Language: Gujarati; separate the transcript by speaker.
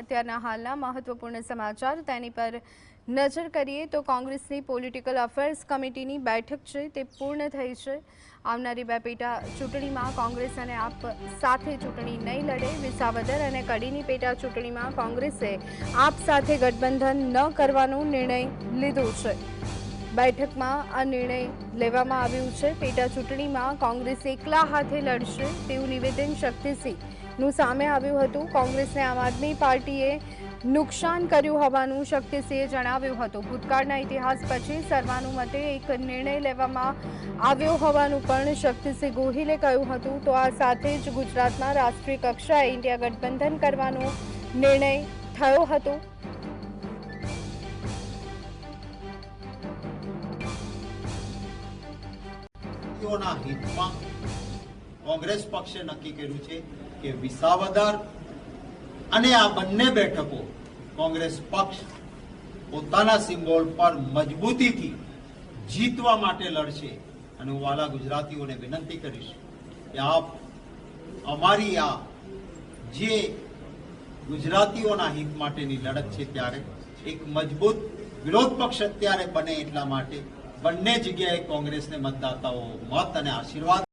Speaker 1: અત્યારના હાલના મહત્વપૂર્ણ સમાચાર. તેની પર નજર કરીએ તો કોંગ્રેસની પોલિટિકલ અફેર્સ કમિટીની બેઠક છે, તે પૂર્ણ થઈ છે. આવનારી બે પેટા ચૂંટણીમાં કોંગ્રેસ અને આપ સાથે ચૂંટણી નહીં લડે. વિસાવદર અને કડીની પેટા ચૂંટણીમાં કોંગ્રેસે આપ સાથે ગઠબંધન ન કરવાનો નિર્ણય લીધો છે. બેઠકમાં આ નિર્ણય લેવામાં આવ્યું છે. પેટા ચૂંટણીમાં કોંગ્રેસ એકલા હાથે લડશે તેવું નિવેદન શક્તિસિંહનું સામે આવ્યું હતું. કોંગ્રેસને આમ આદમી પાર્ટીએ નુકસાન કર્યું હોવાનું શક્તિસિંહે જણાવ્યું હતું. ભૂતકાળના ઇતિહાસ પછી સર્વાનુમતે એક નિર્ણય લેવામાં આવ્યો હોવાનું પણ શક્તિસિંહ ગોહિલે કહ્યું હતું. તો આ સાથે જ ગુજરાતમાં રાષ્ટ્રીય કક્ષાએ ઇન્ડિયા ગઠબંધન કરવાનો નિર્ણય થયો હતો.
Speaker 2: હિતમાં કોંગ્રેસ પક્ષે નક્કી કર્યું છે કે વિસાવદર અને આ બંને બેઠકો કોંગ્રેસ પક્ષ પોતાના સિમ્બોલ પર મજબૂતીથી જીતવા માટે લડશે. અને હું વાલા ગુજરાતીઓને વિનંતી કરીશ કે આપ અમારી આ જે ગુજરાતીઓના હિત માટેની લડત છે ત્યારે એક મજબૂત વિરોધ પક્ષ અત્યારે બને એટલા માટે બંને જગ્યાએ કોંગ્રેસને મતદાતાઓ મત અને આશીર્વાદ